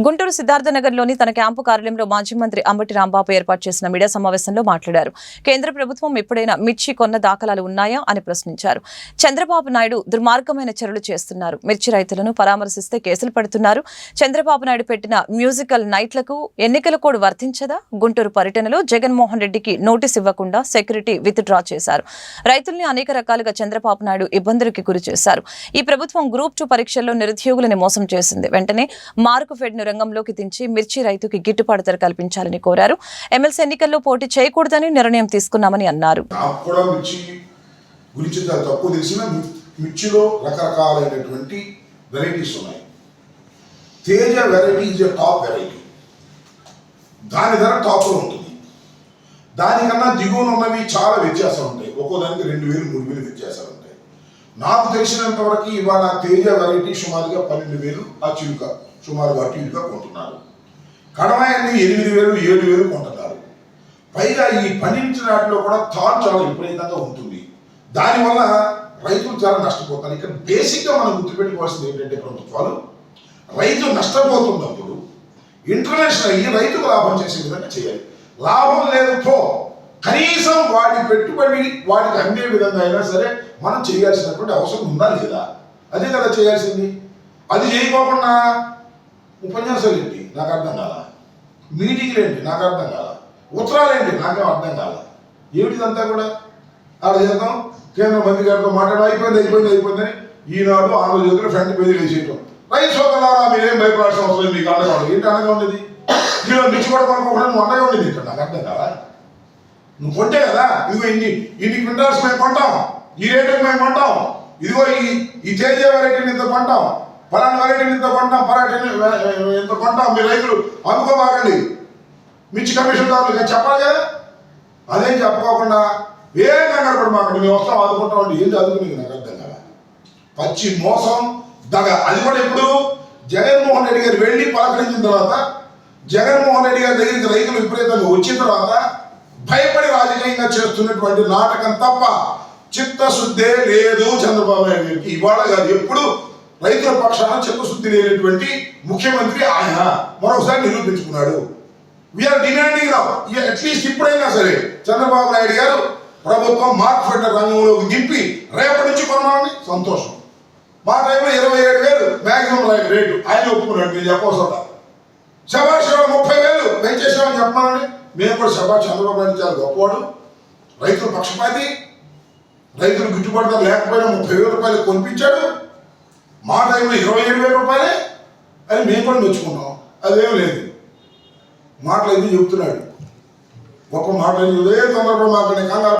గుంటూరు సిద్ధార్థనగర్లోని తన క్యాంపు కార్యాలయంలో మాజీ మంత్రి అంబటి రాంబాబు ఏర్పాటు చేసిన మీడియా సమావేశంలో మాట్లాడారు. కేంద్ర ప్రభుత్వం ఎప్పుడైనా మిర్చి కొన్న దాఖలాలు ఉన్నాయా అని ప్రశ్నించారు. చంద్రబాబు నాయుడు దుర్మార్గమైన చర్యలు చేస్తున్నారు. మిర్చి రైతులను పరామర్శిస్తే కేసులు పెడుతున్నారు. చంద్రబాబు నాయుడు పెట్టిన మ్యూజికల్ నైట్లకు ఎన్నికల కోడ్ వర్తించదా? గుంటూరు పర్యటనలో జగన్మోహన్ రెడ్డికి నోటీస్ ఇవ్వకుండా సెక్యూరిటీ విత్ డ్రా చేశారు. రైతుల్ని అనేక రకాలుగా చంద్రబాబు నాయుడు ఇబ్బందులకి గురి చేశారు. ఈ ప్రభుత్వం గ్రూప్ టూ పరీక్షల్లో నిరుద్యోగులని మోసం చేసింది. వెంటనే మార్కు ఫెడ్ ను రంగంలోకి దించి మిర్చి రైతుకి గిట్టుబాటు ధర కల్పించాలని కోరారు. ఎమ్మెల్సీ ఎన్నికల్లో పోటీ చేయకూడదని నిర్ణయం తీసుకున్నామని అన్నారు. గురించి తక్కువ తెలిసిన మిర్చిలో రకరకాలైనటువంటి వెరైటీస్ ఉన్నాయి. Teja variety is top variety దాని ధర టాప్లో ఉంటుంది. దానికన్నా దిగువన ఉన్నవి చాలా వ్యత్యాసం ఉంటాయి. ఒక్కో దానికి రెండు వేలు మూడు వేలు వ్యత్యాసాలు నాకు తెలిసినంత వరకు ఇవాళ తేజ వెరైటీ సుమారుగా పన్నెండు వేలు ఆ చిలుక సుమారుగా అటు ఇటుగా కొంటున్నారు. కడమాయన్ని ఎనిమిది వేలు ఏడు వేలు కొంటున్నారు. పైగా ఈ పండించిన వాటిలో కూడా థాట్ చాలా విపరీతంగా ఉంటుంది. దానివల్ల రైతులు చాలా నష్టపోతారు. ఇక్కడ బేసిక్గా మనం గుర్తుపెట్టుకోవాల్సింది ఏంటంటే ప్రభుత్వాలు రైతు నష్టపోతున్నప్పుడు ఇంటర్నేషనల్ అయ్యి రైతుకు లాభం చేసే విధంగా చేయాలి. లాభం లేదు పో. కనీసం వాడి పెట్టుబడి వాడికి అందే విధంగా అయినా సరే మనం చేయాల్సినటువంటి అవసరం ఉందా లేదా? అదే కదా చేయాల్సింది. అది చేయకోకుండా ఉపన్యాసాలు ఏంటి? నాకు అర్థం కాల? మీటింగ్లు ఏంటి? నాకు అర్థం కాల? ఉత్తరాలు ఏంటి? నాకేం అర్థం కాల? ఏమిటిదంతా కూడా? ఆడ చేద్దాం. కేంద్ర మంత్రి గారితో మాట్లాడడం అయిపోయింది అయిపోయింది అయిపోయిందని ఈనాడు ఆంధ్రజ్యోతిలో ఫ్రంట్ పేజీలు వేసేయటం. రైతు సోదరులారా మీరేం భయపడాల్సిన అవసరం మీకు అండగా ఉండదు ఏంటి అండగా ఉండేది? మీరు మిర్చి కూడా కొనుక్కోకుండా నువ్వు అండగా ఉండేది ఇక్కడ నాకు అర్థం కాదా నువ్వు కొంటే కదా. ఇదిగో ఇన్ని ఇన్ని క్వింటాల్స్ మేము కొంటాం. ఈ రేటుకి మేము కొంటాం. ఇదిగో ఈ ఈ తేజ వెరైటీని ఇంత కొంటాం. పలానా వెరైటీని ఇంత కొంటాం. పరాటీని ఇంత కొంటాం. మీ రైతులు అమ్ముకోబాకండి మిర్చి కమిషన్ దారులు చెప్పాలి కదా? అదేం చెప్పుకోకుండా ఏం కంగారు పడి మాకండి మేము వస్తాం ఆదుకుంటాం ఏం చదువుకుని నాకు అర్థం కదా పచ్చి మోసం దగ. అది కూడా ఇప్పుడు జగన్మోహన్ రెడ్డి గారు వెళ్ళి పలకరించిన తర్వాత జగన్మోహన్ రెడ్డి గారి దగ్గరికి రైతులు విపరీతంగా వచ్చిన తర్వాత రాజకీయంగా చేస్తున్నటువంటి నాటకం తప్ప చిత్తశుద్ధే లేదు చంద్రబాబు నాయుడు గారికి. ఇవాళ కాదు ఎప్పుడు రైతుల పక్షాన చిత్తశుద్ధి లేనటువంటి ముఖ్యమంత్రి ఆయన మరొకసారి నిరూపించుకున్నాడు. వీఆర్ డిమాండింగ్ అట్లీస్ట్ ఇప్పుడైనా సరే చంద్రబాబు నాయుడు గారు ప్రభుత్వం మార్క్ ఫెడర్ రంగంలోకి దింపి రేపటి నుంచి కొన్నామని సంతోషం. మా టైంలో ఇరవై ఏడు వేలు మ్యాక్సిమం రేటు. ఆయన ఒప్పుకున్నాడు మీరు చెప్పవసరం శబాష్ ముప్పై వేలు పెంచేసామని చెప్పమని మేము కూడా శబాష్ చంద్రబాబు నాయుడు చాలా గొప్పవాడు. రైతుల పక్షపాతి రైతులు గిట్టుబాటు ధర లేకపోయినా ముప్పై వేల రూపాయలు కొనిపించాడు. మా టైంలో ఇరవై ఏడు వేల రూపాయలే. అని మేము కూడా మెచ్చుకున్నాం అదేం లేదు. మాటలు అయితే చెప్తున్నాడు? గొప్ప మాటలు ఏ తొందరపడి మాట్లాడే కంగారు